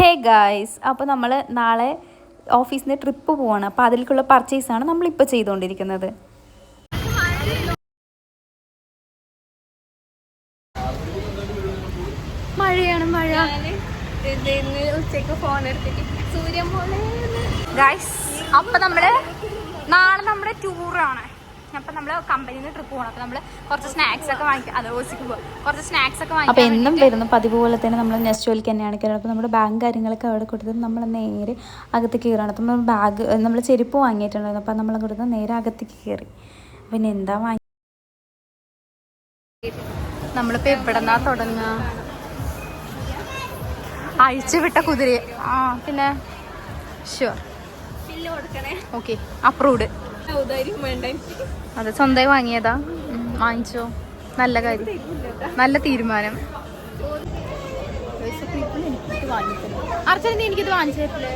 Hey guys അപ്പോൾ നമ്മൾ നാളെ ഓഫീസിൽ നിന്ന് ട്രിപ്പ് പോവാണ്. അപ്പോൾ അതിലേക്കുള്ള പർച്ചേസാണ് നമ്മളിപ്പോൾ ചെയ്തുകൊണ്ടിരിക്കുന്നത് മഴയാണ് മഴ. ഉച്ചയ്ക്ക് ഫോൺ എടുത്തിട്ട് സൂര്യൻ പോലെ ഗായ്സ് അപ്പം നമ്മൾ നാളെ നമ്മുടെ ടൂറാണ് അപ്പം നമ്മൾ കമ്പനിയിൽ നിന്ന് ട്രിപ്പ് പോകണം അപ്പം നമ്മൾ കുറച്ച് സ്നാക്സ് ഒക്കെ വാങ്ങിക്കാം അത് ഓസിക്ക് പോകും കുറച്ച് സ്നാക്സ് ഒക്കെ വാങ്ങിക്കും അപ്പോൾ എന്നും വരുന്നു പതിവ് പോലെ തന്നെ നമ്മൾ നെക്സ്റ്റ് ജോലിക്ക് തന്നെയാണ് കയറുന്നത് അപ്പോൾ നമ്മുടെ ബാഗ് കാര്യങ്ങളൊക്കെ അവിടെ കൊടുത്തിട്ട് നമ്മൾ നേരെ അകത്ത് കയറണം അപ്പോൾ നമ്മൾ ബാഗ് നമ്മൾ ചെരുപ്പ് വാങ്ങിയിട്ടുണ്ടായിരുന്നു. അപ്പോൾ നമ്മൾ കൊടുത്ത് നേരെ അകത്തേക്ക് കയറി പിന്നെ എന്താ വാങ്ങി നമ്മളിപ്പോൾ എവിടെന്നാ തുടങ്ങുക അഴിച്ചു വിട്ട കുതിര ആ പിന്നെ? ഷുവർ ഓക്കെ അപ്രൂവ്ഡ് അതെ സ്വന്തമായി വാങ്ങിയതാ. ഉം, വാങ്ങിച്ചോ. നല്ല കാര്യം. നല്ല തീരുമാനം. അർച്ചന എനിക്കിത് വാങ്ങിച്ചു തരില്ലേ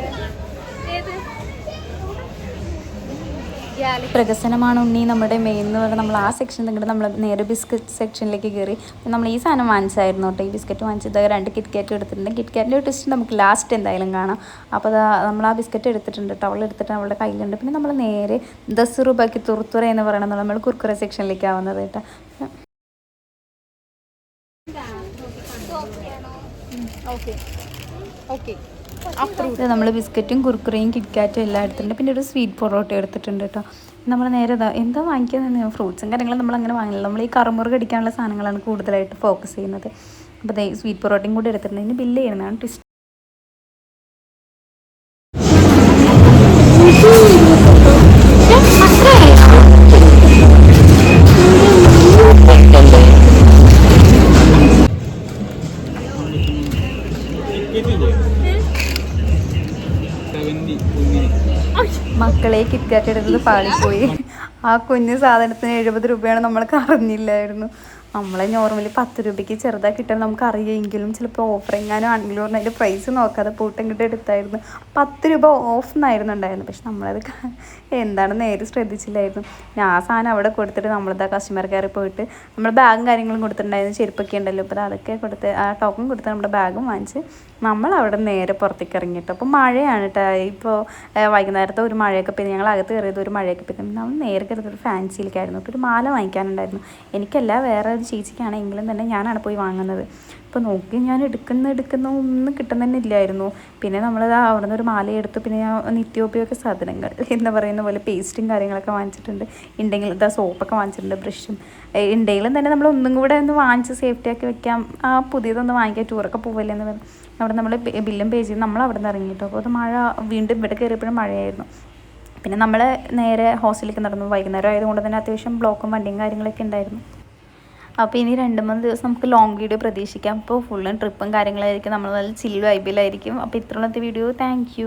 പ്രകസനമാണ് ഉണ്ണി നമ്മുടെ മെയിൻ എന്ന് പറഞ്ഞാൽ നമ്മൾ ആ സെക്ഷൻ നിന്നിട്ട് നമ്മൾ നേരെ ബിസ്ക്കറ്റ് സെക്ഷനിലേക്ക് കയറി നമ്മൾ ഈ സാധനം വാങ്ങിച്ചായിരുന്നു കേട്ടോ. ഈ ബിസ്ക്കറ്റ് വാങ്ങിച്ചത് രണ്ട് കിറ്റ് കാറ്റ് എടുത്തിട്ടുണ്ട്. കിറ്റ് കാറ്റിന്റെ ടെസ്റ്റ് നമുക്ക് ലാസ്റ്റ് എന്തായാലും കാണാം. അപ്പോൾ അതാ നമ്മൾ ആ ബിസ്ക്കറ്റ് എടുത്തിട്ടുണ്ട് കേട്ടോ. അവൾ എടുത്തിട്ട് അവളുടെ കയ്യിലുണ്ട്. പിന്നെ നമ്മൾ നേരെ ദസ് രൂപയ്ക്ക് തുറത്തുറ എന്ന് പറയണത് നമ്മൾ കുർക്കുറ സെക്ഷനിലേക്ക് ആവുന്നത് കേട്ടോ. ഓക്കെ ഓക്കെ നമ്മൾ ബിസ്ക്കറ്റും കുർക്കുറയും കിറ്റ്കാറ്റും എല്ലാം എടുത്തിട്ടുണ്ട്. പിന്നെ ഒരു സ്വീറ്റ് പൊറോട്ട എടുത്തിട്ടുണ്ട് കേട്ടോ. നമ്മൾ നേരെ എന്താ വാങ്ങിക്കുന്നത് ഫ്രൂട്ട്സും കാര്യങ്ങളും നമ്മൾ അങ്ങനെ വാങ്ങില്ല. നമ്മൾ ഈ കറുമുറ കടിക്കാനുള്ള സാധനങ്ങളാണ് കൂടുതലായിട്ട് ഫോക്കസ് ചെയ്യുന്നത്. അപ്പോൾ ദേ സ്വീറ്റ് പൊറോട്ടയും കൂടി എടുത്തിട്ടുണ്ട്. ഇതിന് ബില്ല് ചെയ്യുന്നതാണ് ട്വിസ്റ്റ് മക്കളെ കിറ്റാക്കിടുന്നത് പാളിപ്പോയി. ആ കുഞ്ഞു സാധനത്തിന് എഴുപത് രൂപയാണ് നമ്മൾ അറിഞ്ഞില്ലായിരുന്നു നമ്മളെ നോർമലി പത്ത് രൂപയ്ക്ക് ചെറുതായി കിട്ടാൻ നമുക്ക് അറിയുമെങ്കിലും ചിലപ്പോൾ ഓഫർ എങ്ങാനും ആണെങ്കിലും പറഞ്ഞാൽ അതിന്റെ പ്രൈസ് നോക്കാതെ പൂട്ടം കിട്ടി എടുത്തായിരുന്നു. പത്ത് രൂപ ഓഫ് എന്നായിരുന്നു ഉണ്ടായിരുന്നു പക്ഷെ നമ്മളത് എന്താണ് നേരെ ശ്രദ്ധിച്ചില്ലായിരുന്നു. ഞാൻ ആ സാധനം അവിടെ കൊടുത്തിട്ട് നമ്മളിതാ കസ്റ്റമർ കെയറിൽ പോയിട്ട് നമ്മൾ ബാഗും കാര്യങ്ങളും കൊടുത്തിട്ടുണ്ടായിരുന്നു. ചെരുപ്പൊക്കെ ഉണ്ടല്ലോ. അപ്പോൾ അതൊക്കെ കൊടുത്ത് ആ ടോക്കൺ കൊടുത്ത് നമ്മുടെ ബാഗും വാങ്ങിച്ച് നമ്മൾ അവിടെ നേരെ പുറത്തേക്ക് ഇറങ്ങിയിട്ട് അപ്പോൾ മഴയാണ് കേട്ടോ ഇപ്പോൾ വൈകുന്നേരത്തെ ഒരു മഴയൊക്കെ പെയ്ത് ഞങ്ങൾ അകത്ത് കയറിയത് ഒരു മഴയൊക്കെ പെയ്ത്. നമ്മൾ നേരെ കയറിയത് ഒരു ഫാൻസിയിലേക്കായിരുന്നു അപ്പോൾ ഒരു മാല വാങ്ങിക്കാനുണ്ടായിരുന്നു. എനിക്കല്ല വേറെ ചേച്ചിക്കാണെങ്കിലും തന്നെ ഞാനാണ് പോയി വാങ്ങുന്നത്. അപ്പോൾ നോക്കി ഞാൻ എടുക്കുന്ന എടുക്കുന്ന ഒന്നും കിട്ടുന്ന ഇല്ലായിരുന്നു പിന്നെ നമ്മളത് അവിടെ നിന്ന് ഒരു മാല എടുത്തു പിന്നെ ഞാൻ നിത്യോപയോഗ സാധനങ്ങൾ എന്ന് പറയുന്ന പോലെ പേസ്റ്റും കാര്യങ്ങളൊക്കെ വാങ്ങിച്ചിട്ടുണ്ട്. ഉണ്ടെങ്കിൽ ഇതാ സോപ്പൊക്കെ വാങ്ങിച്ചിട്ടുണ്ട് ബ്രഷും. ഉണ്ടെങ്കിലും തന്നെ നമ്മൾ ഒന്നും കൂടെ ഒന്ന് വാങ്ങിച്ച് സേഫ്റ്റി ആക്കി വെക്കാം. ആ പുതിയതൊന്ന് വാങ്ങിക്കാൻ ടൂറൊക്കെ പോവല്ലേ പറഞ്ഞു. അവിടെ നമ്മൾ ബില്ലും പേ ചെയ്ത് നമ്മൾ അവിടെ നിന്ന് ഇറങ്ങിയിട്ടോ അപ്പോൾ അത് മഴ വീണ്ടും ഇവിടെ കയറിയപ്പോഴും മഴയായിരുന്നു. പിന്നെ നമ്മൾ നേരെ ഹോസ്റ്റലിലേക്ക് നടന്നു. വൈകുന്നേരം ആയതുകൊണ്ട് തന്നെ അത്യാവശ്യം ബ്ലോക്കും വണ്ടിയും കാര്യങ്ങളൊക്കെ ഉണ്ടായിരുന്നു. അപ്പോൾ ഇനി രണ്ട് മൂന്ന് ദിവസം നമുക്ക് ലോങ് വീഡിയോ പ്രതീക്ഷിക്കാം. അപ്പോൾ ഫുള്ളും ട്രിപ്പും കാര്യങ്ങളായിരിക്കും. നമ്മൾ നല്ല ചില്ല് വൈബിലായിരിക്കും അപ്പോൾ ഇത്രയുള്ള വീഡിയോ താങ്ക്